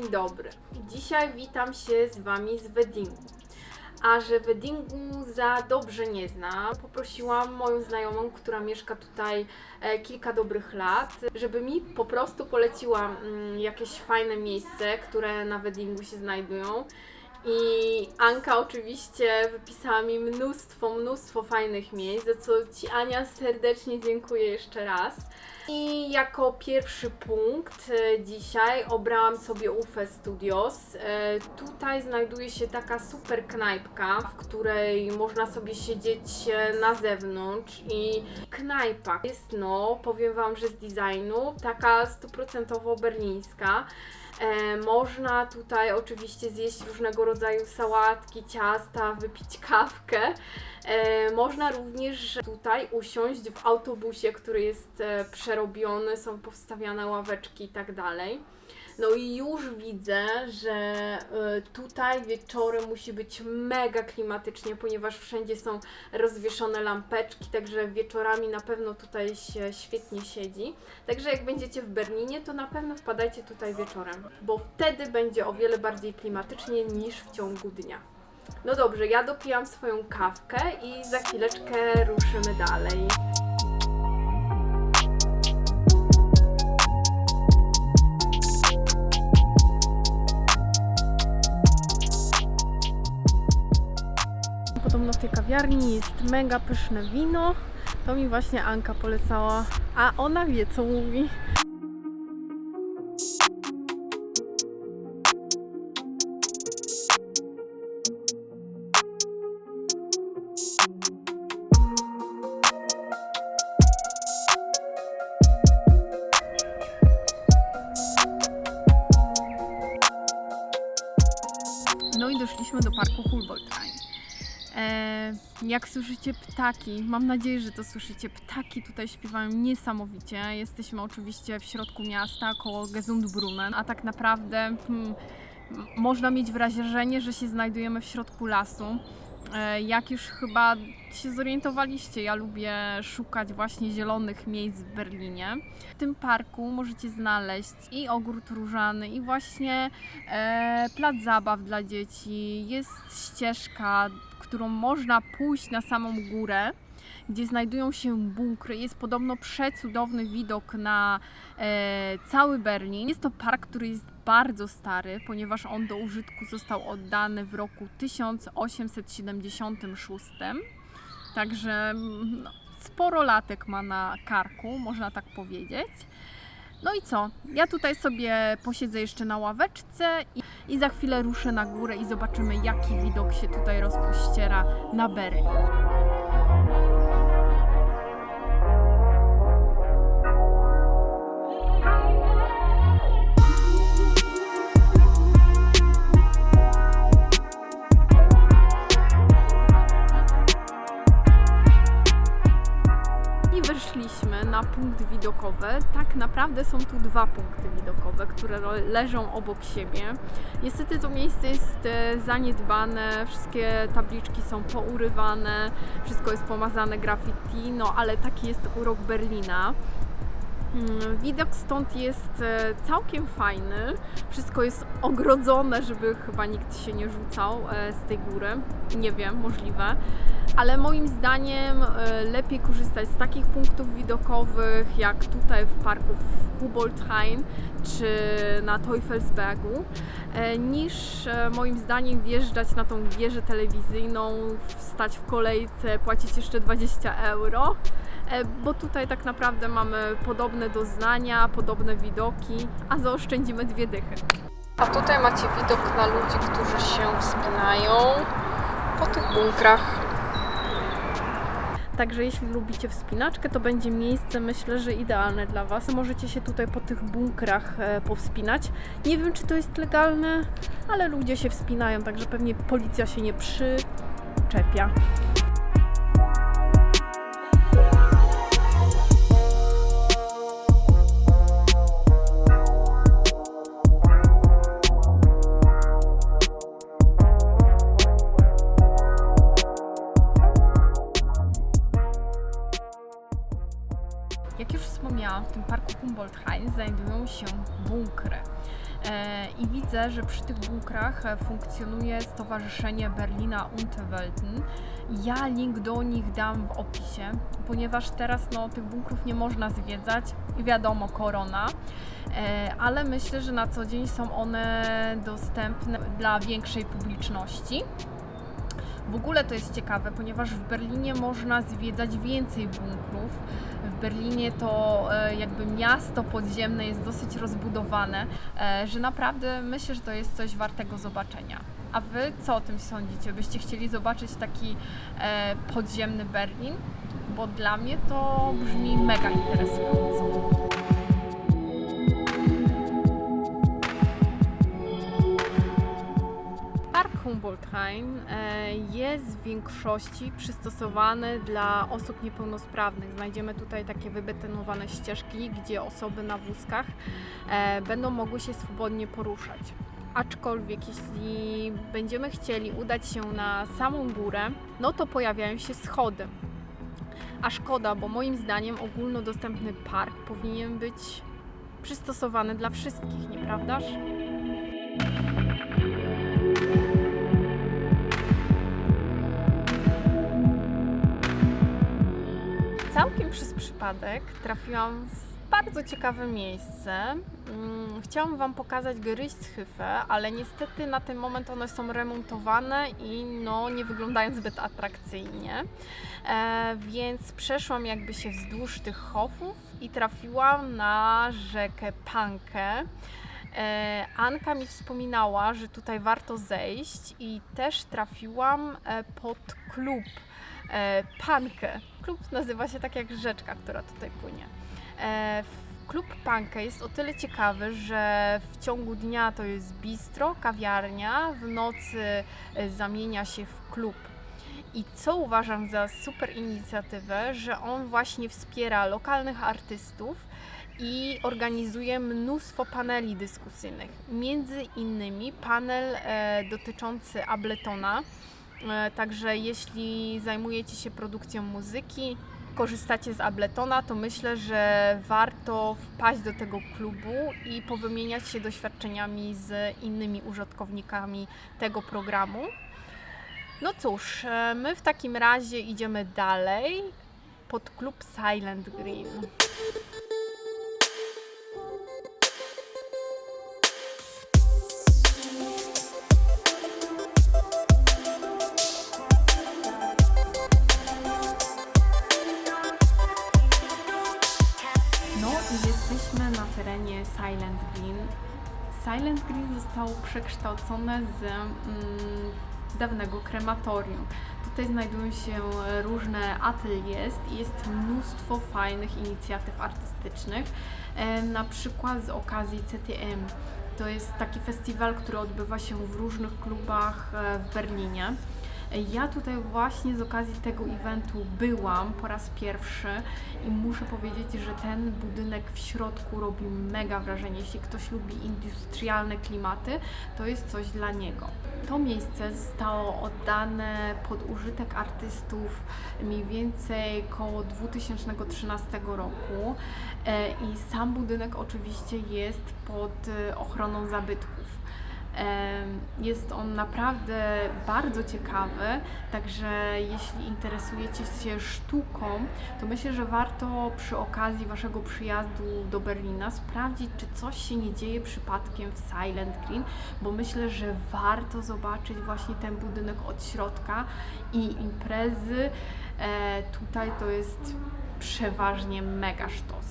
dzień dobry. Dzisiaj witam się z Wami z weddingu. A że weddingu za dobrze nie znam, poprosiłam moją znajomą, która mieszka tutaj e, kilka dobrych lat, żeby mi po prostu poleciła mm, jakieś fajne miejsce, które na weddingu się znajdują. I Anka oczywiście wypisała mi mnóstwo, mnóstwo fajnych miejsc, za co Ci Ania serdecznie dziękuję jeszcze raz. I jako pierwszy punkt e, dzisiaj obrałam sobie UFE Studios. E, Tutaj znajduje się taka super knajpka, w której można sobie siedzieć e, na zewnątrz i knajpa jest no, powiem Wam, że z designu taka stuprocentowo berlińska. E, można tutaj oczywiście zjeść różnego rodzaju sałatki, ciasta, wypić kawkę. E, można również tutaj usiąść w autobusie, który jest e, przerobiony, są powstawiane ławeczki i tak dalej. No i już widzę, że e, tutaj wieczorem musi być mega klimatycznie, ponieważ wszędzie są rozwieszone lampeczki, także wieczorami na pewno tutaj się świetnie siedzi. Także jak będziecie w Berlinie, to na pewno wpadajcie tutaj wieczorem, bo wtedy będzie o wiele bardziej klimatycznie niż w ciągu dnia. No dobrze, ja dopijam swoją kawkę i za chwileczkę ruszymy dalej. Podobno w tej kawiarni jest mega pyszne wino. To mi właśnie Anka polecała, a ona wie co mówi. No i doszliśmy do parku Humboldthain. E, jak słyszycie ptaki, mam nadzieję, że to słyszycie, ptaki tutaj śpiewają niesamowicie. Jesteśmy oczywiście w środku miasta, koło Gesundbrunnen, a tak naprawdę hmm, można mieć wrażenie, że się znajdujemy w środku lasu. E, Jak już chyba się zorientowaliście, ja lubię szukać właśnie zielonych miejsc w Berlinie. W tym parku możecie znaleźć i ogród różany, i właśnie e, plac zabaw dla dzieci. Jest ścieżka, którą można pójść na samą górę, gdzie znajdują się bunkry. Jest podobno przecudowny widok na e, cały Berlin. Jest to park, który jest bardzo stary, ponieważ on do użytku został oddany w roku 1876. Także mm, no, sporo latek ma na karku, można tak powiedzieć. No i co? Ja tutaj sobie posiedzę jeszcze na ławeczce i, i za chwilę ruszę na górę i zobaczymy, jaki widok się tutaj rozpościera na Berlin. Punkt widokowy. Tak naprawdę są tu dwa punkty widokowe, które leżą obok siebie. Niestety to miejsce jest e, zaniedbane, wszystkie tabliczki są pourywane, wszystko jest pomazane graffiti, no ale taki jest urok Berlina. Mm, Widok stąd jest e, całkiem fajny. Wszystko jest ogrodzone, żeby chyba nikt się nie rzucał e, z tej góry. Nie wiem, możliwe. Ale moim zdaniem e, lepiej korzystać z takich punktów widokowych jak tutaj w parku w Humboldthain czy na Teufelsbergu niż moim zdaniem wjeżdżać na tą wieżę telewizyjną, stać w kolejce, płacić jeszcze 20 euro. E, bo tutaj tak naprawdę mamy podobne doznania, podobne widoki, a zaoszczędzimy dwie dychy. A tutaj macie widok na ludzi, którzy się wspinają po tych bunkrach. Także jeśli lubicie wspinaczkę, to będzie miejsce, myślę, że idealne dla Was. Możecie się tutaj po tych bunkrach e, powspinać. Nie wiem, czy to jest legalne, ale ludzie się wspinają, także pewnie policja się nie przyczepia. Się bunkry. E, I widzę, że przy tych bunkrach e, funkcjonuje Stowarzyszenie Berlina Unterwelten. Ja link do nich dam w opisie, ponieważ teraz no, tych bunkrów nie można zwiedzać. Wiadomo, korona. E, ale myślę, że na co dzień są one dostępne dla większej publiczności. W ogóle to jest ciekawe, ponieważ w Berlinie można zwiedzać więcej bunkrów. W Berlinie to e, jakby miasto podziemne jest dosyć rozbudowane, e, że naprawdę myślę, że to jest coś wartego zobaczenia. A Wy co o tym sądzicie? Byście chcieli zobaczyć taki e, podziemny Berlin? Bo dla mnie to brzmi mega interesująco. E, jest w większości przystosowany dla osób niepełnosprawnych. Znajdziemy tutaj takie wybetonowane ścieżki, gdzie osoby na wózkach e, będą mogły się swobodnie poruszać. Aczkolwiek jeśli będziemy chcieli udać się na samą górę, no to pojawiają się schody. A szkoda, bo moim zdaniem ogólnodostępny park powinien być przystosowany dla wszystkich, nieprawdaż? Całkiem przez przypadek trafiłam w bardzo ciekawe miejsce. Mm, Chciałam Wam pokazać Gerichtshyfę, ale niestety na ten moment one są remontowane i no, nie wyglądają zbyt atrakcyjnie. E, więc przeszłam jakby się wzdłuż tych hofów i trafiłam na rzekę Pankę. E, Anka mi wspominała, że tutaj warto zejść i też trafiłam e, pod klub Pankę. Klub nazywa się tak jak rzeczka, która tutaj płynie. E, Klub Pankę jest o tyle ciekawy, że w ciągu dnia to jest bistro, kawiarnia, w nocy e, zamienia się w klub. I co uważam za super inicjatywę, że on właśnie wspiera lokalnych artystów i organizuje mnóstwo paneli dyskusyjnych. Między innymi panel e, dotyczący Abletona. E, Także jeśli zajmujecie się produkcją muzyki, korzystacie z Abletona, to myślę, że warto wpaść do tego klubu i powymieniać się doświadczeniami z innymi użytkownikami tego programu. No cóż, e, my w takim razie idziemy dalej pod klub Silent Green. Przekształcone z mm, dawnego krematorium. Tutaj znajdują się różne ateliers i jest mnóstwo fajnych inicjatyw artystycznych, e, na przykład z okazji CTM. To jest taki festiwal, który odbywa się w różnych klubach e, w Berlinie. Ja tutaj właśnie z okazji tego eventu byłam po raz pierwszy i muszę powiedzieć, że ten budynek w środku robi mega wrażenie. Jeśli ktoś lubi industrialne klimaty, to jest coś dla niego. To miejsce zostało oddane pod użytek artystów mniej więcej koło 2013 roku E, i sam budynek oczywiście jest pod e, ochroną zabytków. Jest on naprawdę bardzo ciekawy, także jeśli interesujecie się sztuką, to myślę, że warto przy okazji Waszego przyjazdu do Berlina sprawdzić, czy coś się nie dzieje przypadkiem w Silent Green, bo myślę, że warto zobaczyć właśnie ten budynek od środka i imprezy. E, tutaj to jest przeważnie mega sztos.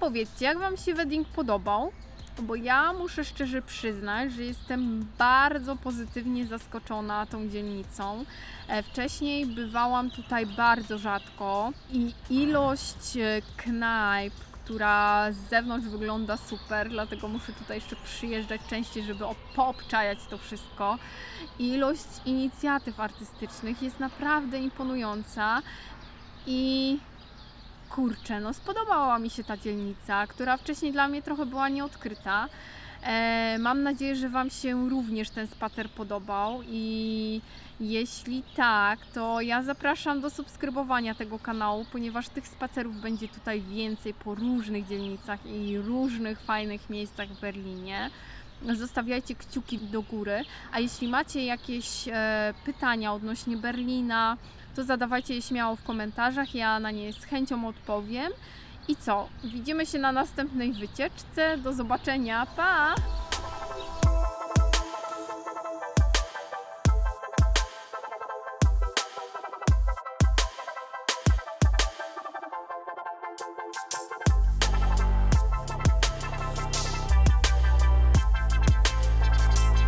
Powiedzcie, jak Wam się wedding podobał? Bo ja muszę szczerze przyznać, że jestem bardzo pozytywnie zaskoczona tą dzielnicą. E, Wcześniej bywałam tutaj bardzo rzadko i ilość e, knajp, która z zewnątrz wygląda super, dlatego muszę tutaj jeszcze przyjeżdżać częściej, żeby poobczajać to wszystko. Ilość inicjatyw artystycznych jest naprawdę imponująca i Kurczę, no spodobała mi się ta dzielnica, która wcześniej dla mnie trochę była nieodkryta. E, mam nadzieję, że Wam się również ten spacer podobał i jeśli tak, to ja zapraszam do subskrybowania tego kanału, ponieważ tych spacerów będzie tutaj więcej po różnych dzielnicach i różnych fajnych miejscach w Berlinie. Zostawiajcie kciuki do góry, a jeśli macie jakieś e, pytania odnośnie Berlina, to zadawajcie je śmiało w komentarzach, ja na nie z chęcią odpowiem. I co? Widzimy się na następnej wycieczce. Do zobaczenia. Pa!